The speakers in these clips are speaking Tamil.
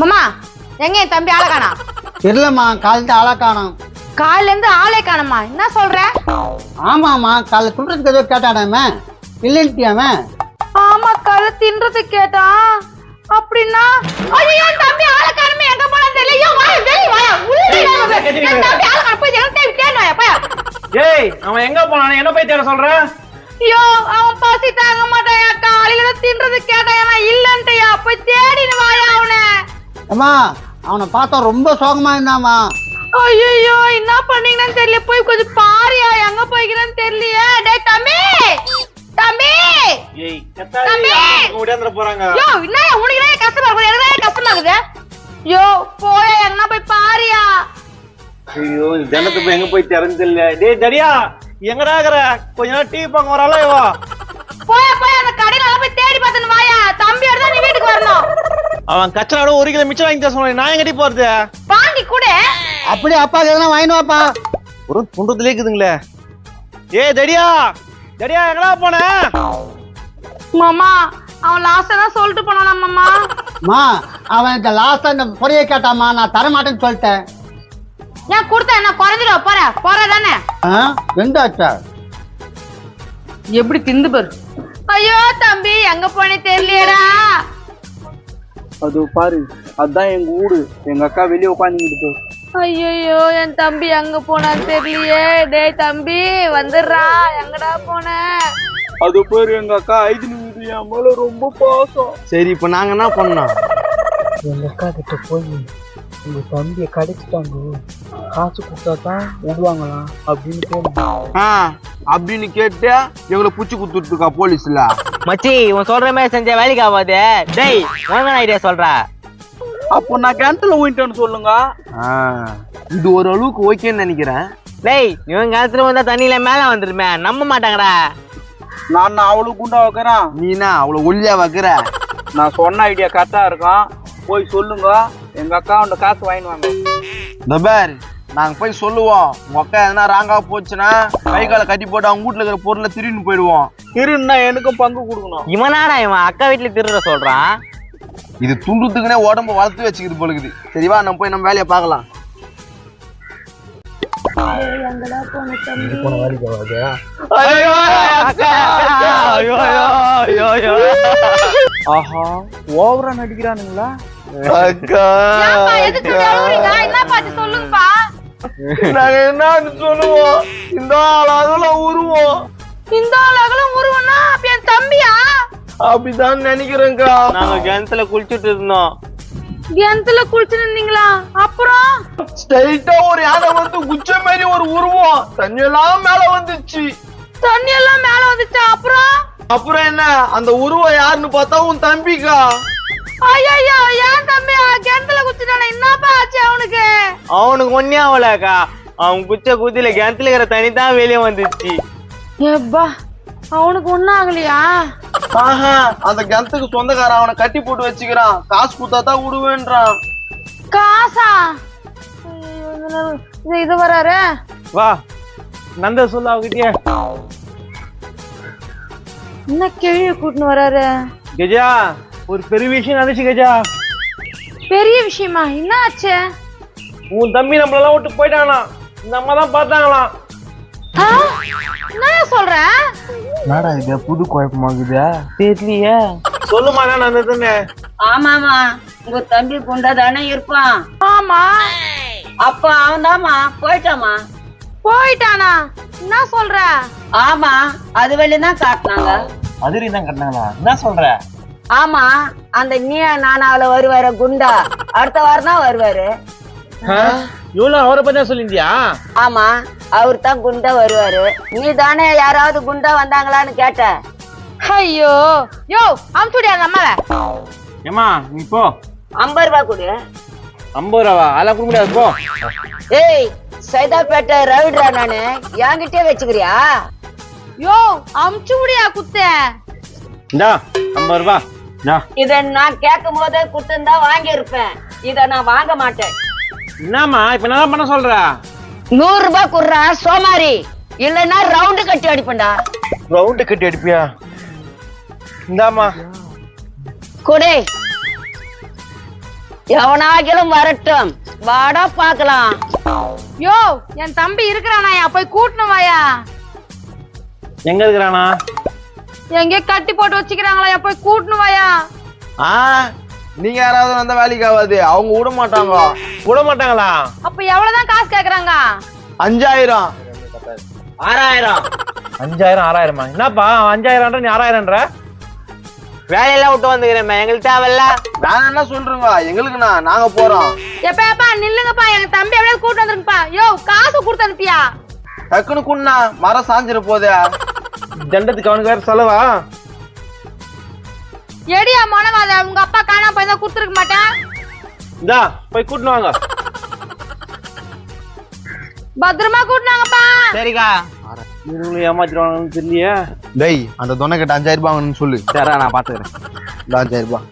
மாமா எங்க என் தம்பி ஆளை காணா? தெரியலம்மா காலையில ஆளா காணோம். காலையில இருந்து ஆளே காணமா என்ன சொல்ற? ஆமாம்மா காலைல சொல்றதுக்கு ஏதோ கேட்டாடாம இல்லைன்ட்டியாம ஆமா கதை தின்றது கேட்டான் அப்படின்னா ஐயோ என் தம்பி ஆளை காணுமே. எங்க போனான்னு தெரியல. ஐயோ வாயா வெளிய வாயா. உள்ள. என் தம்பி ஆளை காண போய் எனக்கு தேடி தேடி வாயா போயா. ஏய் அவன் எங்க போனானே? என்ன போய் தேட சொல்ற? ஐயோ அவன் பசி தாங்க மாட்டாயா காலையில இருந்து தின்றது அம்மா அவனை பார்த்தா ரொம்ப சோகமா இருந்தாமா? ஐயோ என்ன பண்ணீங்கன்னு தெரியல. போய் கொஞ்சம் பாரியா எங்க போய்க்கிறேன்னு தெரியலையே. டேய் தம்பி! தம்பி! ஏய் தம்பி! ஓடியாந்துற போறாங்க. யோ என்ன உனக்கு கஷ்டமா இருக்குது எனக்கு தான் கஷ்டமா இருக்குது யோ போயா எங்கன்னா போய் பாரியா. ஐயோ இந்த ஜனத்து போய் எங்க போய் தெரிஞ்சதில்ல டேய் தடியா எங்கடா இருக்கிற? கொஞ்ச நேரம் டீ பார்க்க வரால இவா போயா போய் அந்த கடையில எல்லாம் போய் தேடி பார்த்துன்னு வாயா தம்பி தான் நீ வீட்டுக்கு வரணும் அவன் கச்சராவோட ஒரு கிலோ மிச்சம் வாங்கி தர சொன்னேன் நான் எங்கடி போறது? வாங்கி கூட. அப்படியே அப்பாக்கு எதனா வாப்பா. ஒரு துன்றதுலே இருக்குதுங்களே. ஏய் தடியா தடியா எங்கடா போன? மாமா அவன் லாஸ்டா தான் சொல்லிட்டு போனானா மாமா? அம்மா அவன் இந்த லாஸ்டா இந்த பொரிய கேட்டாம்மா நான் தர மாட்டேன்னு சொல்லிட்டேன். ஏன் கொடுத்தா என்ன குறைஞ்சிருவா போற போற தானே? ஆ எந்த ஆச்சா? எப்படி திந்து பாரு. ஐயோ தம்பி எங்க அது பாரு அதான் எங்க வீடு எங்க அக்கா வெளியே உட்காந்துக்கிட்டு ஐயோ என் தம்பி எங்க போனான்னு தெரியலையே டேய் தம்பி வந்துடுறா எங்கடா போன அது பேரு எங்க அக்கா ஐந்து நிமிடம் என் மேல ரொம்ப பாசம் சரி இப்போ நாங்க என்ன பண்ணோம் எங்க அக்கா கிட்ட போய் உங்க தம்பியை கிடைச்சிட்டாங்க. காசு கொடுத்தா தான் விடுவாங்களாம் அப்படின்னு கேட்டேன் ஆ அப்படின்னு கேட்டு எங்களை புச்சு குத்துட்டுருக்கா போலீஸ்ல? மச்சி இவன் சொல்ற மாதிரி செஞ்ச வேலைக்கு ஆகாது. டேய் உனக்கு ஐடியா சொல்ற? அப்போ நான் கிணத்துல ஊயிட்டேன்னு சொல்லுங்க. ஆ, இது ஒரு அளவுக்கு ஓகேன்னு நினைக்கிறேன். டேய் இவன் காலத்துல வந்தா தண்ணியில மேல வந்துருமே. நம்ப மாட்டாங்கடா. நான் நான் அவ்வளவு குண்டா வைக்கிறேன். நீனா அவ்வளவு ஒல்லியா வைக்கிற? நான் சொன்ன ஐடியா கரெக்டா இருக்கும் போய் சொல்லுங்க. எங்க அக்கா உண்ட காசு வாங்கிட்டு வாங்க. இந்த பார் நாங்க போய் சொல்லுவோம். உங்க அக்கா எதனா ராங்கா போச்சுன்னா கை காலை கட்டி போட்டு அவங்க வீட்டுல இருக்கிற பொருளை திருடின்னு போயிடுவோம். இருன்னா எனக்கும் பங்கு கொடுக்கணும். இவனாடா இவன் அக்கா வீட்டுல திருட சொல்றான். இது துண்டுத்துக்குனே உடம்ப வளர்த்து வச்சுக்கிது போலுக்குது. சரிவா நம்ம போய் நம்ம வேலையை பார்க்கலாம். ஐயோ அக்கா ஐயோ ஐயோ ஐயோ. ஆஹா ஓவரா நடிக்கிறானுங்களா? அக்கா. என்ன பார்த்து சொல்லுங்கப்பா. நாங்க என்னன்னு சொல்லுவோம். இந்த ஆளாதுல உருவோம். இந்த உருவனா அப்ப என் தம்பியா? அப்படிதான் நினைக்கிறேன்க்கா. நாங்க கிணத்துல குளிச்சுட்டு இருந்தோம். கிணத்துல குளிச்சு நின்னீங்களா அப்புறம்? ஸ்ட்ரைட்டா ஒரு யானை வந்து குச்ச மாதிரி ஒரு உருவம். தண்ணியெல்லாம் மேல வந்துச்சு. தண்ணி எல்லாம் மேல வந்துச்சா? அப்புறம்? அப்புறம் என்ன? அந்த உருவம் யாருன்னு பார்த்தா உன் தம்பிக்கா. ஐயோ ஏன் தம்பியா கிணத்துல குச்சிட்டானே என்னப்பா ஆச்சு அவனுக்கு? அவனுக்கு ஒன்னே ஆகலக்கா அவன் குச்ச குதியில கிணத்துல இருக்கிற தண்ணி தான் வெளியே வந்துச்சு. எப்பா அவனுக்கு ஒண்ணும் ஆகலையா? ஆஹா அந்த கிணத்துக்கு சொந்தக்காரன் அவனை கட்டி போட்டு வச்சுக்கிறான். காசு கொடுத்தா தான் விடுவேன்றான். காசா? இது வராரு? வா நந்த சொல்ல அவகிட்டயே. என்ன கேள்வி கூட்டின்னு வராரு? கஜா ஒரு பெரிய விஷயம் நடந்துச்சு கஜா. பெரிய விஷயமா? என்ன ஆச்சு? உன் தம்பி நம்மளெல்லாம் விட்டு போயிட்டானா? இந்த அம்மா தான் பார்த்தாங்களாம் ஆ? என்ன சொல்ற? என்னடா இது? புது குழப்பமாகுதா. தெரியலையே. சொல்லுமா என்ன நடந்ததுன்னு ஆமாமா உங்க தம்பி குண்டா தானே இருப்பான். ஆமா. அப்ப அவன் தாமா போயிட்டாமா போயிட்டானா? என்ன சொல்ற? ஆமா அது வழிதான் தான் காட்டினாங்க. அதிரி தான் கட்டினாங்களா? என்ன சொல்ற? ஆமா அந்த நீ நான் அவள வருவாரு குண்டா. அடுத்த வாரம் தான் வருவாரு இவ்வளோ அவரை பத்தி சொல்லியிருந்தியா? ஆமா அவர் தான் குண்டா வருவாரு. நீ தானே யாராவது குண்டா வந்தாங்களான்னு கேட்ட. ஐயோ யோ அமுச்சுடியா அந்த அம்மாவை. ஏமா நீ போ. ஐம்பது ரூபாய் கொடு. ஐம்பது ரூபாவா? அதெல்லாம் கொடுக்க முடியாது போ. ஏய் சைதாப்பேட்டை ரவிடுறா நானு. என்கிட்டயே வச்சுக்கிறியா? யோ அமுச்சுடியா குத்த. இந்தா ஐம்பது ரூபா இத நான் கேட்கும் போதே கொடுத்துருந்தா வாங்கி இருப்பேன் இத நான் வாங்க மாட்டேன். என்னம்மா இப்ப என்ன பண்ண சொல்ற? நூறு ரூபாய் குடுறா சோமாரி. இல்லைன்னா ரவுண்டு கட்டி அடிப்பேன்டா. ரவுண்டு கட்டி அடிப்பியா? இந்தாமா குடே. எவனாகிலும் வரட்டும். வாடா பார்க்கலாம். யோ என் தம்பி இருக்கிறானாயா போய் கூட்டணும் வாயா. எங்க இருக்கிறானா? எங்கேயோ கட்டி போட்டு வச்சுக்கிறாங்களா? போய் கூட்டணும் வாயா ஆ நீங்க யாராவது வந்தா வேலைக்கு ஆகாது. அவங்க விட மாட்டாங்க. விட மாட்டாங்களா? அப்ப எவ்வளவுதான் காசு கேக்குறாங்க? அஞ்சாயிரம். ஆறாயிரம். அஞ்சாயிரம் ஆறாயிரமா? என்னப்பா அஞ்சாயிரம் நீ ஆறாயிரம்ன்ற? வேலையெல்லாம் விட்டு வந்துக்கிறேன் எங்களுக்கு தேவையில்ல. நான் என்ன சொல்றேங்க எங்களுக்குண்ணா. நாங்க போறோம். எப்ப எப்பா நில்லுங்கப்பா. எங்க தம்பி அப்படியே கூட்டு வந்துருங்கப்பா. யோ காசு கொடுத்து அனுப்பியா? டக்குனு குண்ணா மரம் சாஞ்சிட போதே. தண்டத்துக்கு அவனுக்கு வேற செலவா? எடியா மொனவாத உங்க அப்பா காணாம போய் தான் கொடுத்துருக்க மாட்டேன். இந்தா போய் கூட்டினு வாங்க. பத்திரமா கூட்டினாங்கப்பா சரிக்கா. இவங்களும் ஏமாத்திடுவாங்கன்னு தெரியலையே. டேய் அந்த தொன்னை கிட்ட அஞ்சாயிரம் ரூபாய் வாங்கணும்னு சொல்லு. சரா நான் பாத்துக்கிறேன். இந்த அஞ்சாயிரம் ரூபாய்.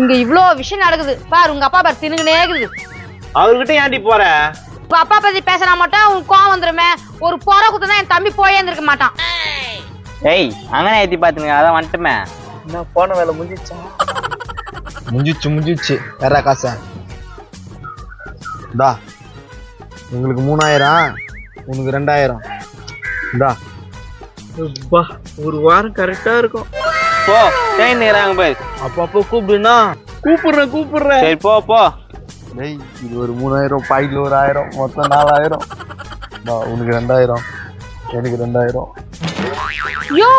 இங்க இவ்ளோ விஷயம் நடக்குது. பாரு உங்க அப்பா பாரு தினுங்கனே இருக்குது. அவர்கிட்ட ஏன்டி போற? அப்பா பத்தி பேசினா மட்டும் உனக்கு கோவம் வந்துருமே. ஒரு பொற குத்துனா என் தம்பி போயே இருந்திருக்க மாட்டான். ஏய் அங்கனே ஏத்தி பாத்துங்க அதான் வந்துட்டுமே. என்ன போன வேலை முடிஞ்சிச்சா? முடிஞ்சிச்சு முடிஞ்சிச்சு. வேற காசை? இந்தா உங்களுக்கு மூணாயிரம் உனக்கு ரெண்டாயிரம். இந்தா. அப்பா ஒரு வாரம் கரெக்டா இருக்கும். போ தேன் நிறாங்க போய் அப்பப்போ கூப்பிடுனா? கூப்பிடுறேன் கூப்பிடுறேன். சரி போ போ. டேய் இது ஒரு மூணாயிரம் பாக்கெட்ல ஒரு ஆயிரம் மொத்தம் நாலாயிரம். இந்தா, உனக்கு ரெண்டாயிரம். எனக்கு ரெண்டாயிரம். யோ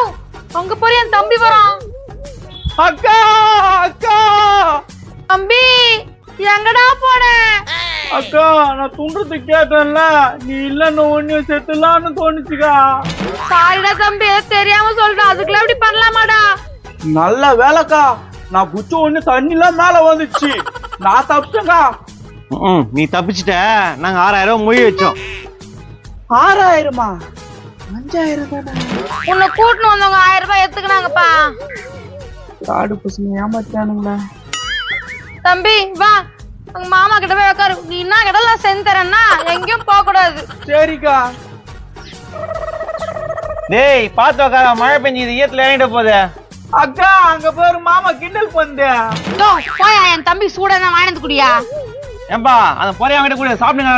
அங்க போய் என் தம்பி வரான் அக்கா அக்கா! தம்பி எங்கடா போன? அக்கா நான் துண்டுறது கேட்டேன்ல. நீ இல்லன்னு ஒண்ணு செத்துலான்னு தோணுச்சுக்கா. சாரிடா தம்பி தெரியாம சொல்லிட்டேன் அதுக்குள்ள இப்படி பண்ணலாமாடா? நல்ல வேலைக்கா. நான் புச்ச ஒண்ணு தண்ணிலாம் மேல வந்துச்சு. நான் தப்பிச்சேக்கா ம், நீ தப்பிச்சிட்ட. நாங்க ஆறாயிரம் ரூபாய் மொழி வச்சோம். ஆறாயிரமா? அஞ்சாயிரம் தானே உன்னை கூட்டின்னு வந்தவங்க ஆயிரம் ரூபாய் எடுத்துக்கினாங்கப்பா. காடு பசங்க ஏமாத்தானுங்களா தம்பி வா. உங்க மாமா கிட்ட போய் உட்காரு நீ என்ன கிட்ட செஞ்சு தரேன்னா எங்கேயும் போக கூடாது சரிக்கா. டேய் பாத்து உக்கார. மழை பெஞ்சது. ஈரத்துல இறங்கிட்ட போகுது அக்கா அங்க பேரு மாமா கிண்டல் பண்ணு போயா. என் தம்பி சூட தான் வாங்கினது குடியா? ஏன்பா அந்த பொறையா கிட்ட கூட சாப்பிடுங்க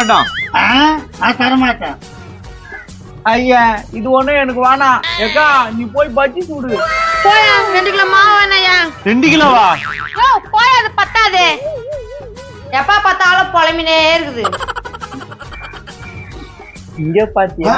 தரமாட்டேன். ஐயா இது ஒண்ணும் எனக்கு வேணாம். ஏக்கா நீ போய் பஜ்ஜி சுடு. போயா ரெண்டு கிலோ மாவு வேணாயா ரெண்டு கிலோவா? போயா அது பத்தாது. எப்ப பார்த்தாலும் புலம்பினே இருக்குது. இங்க பாத்தியா?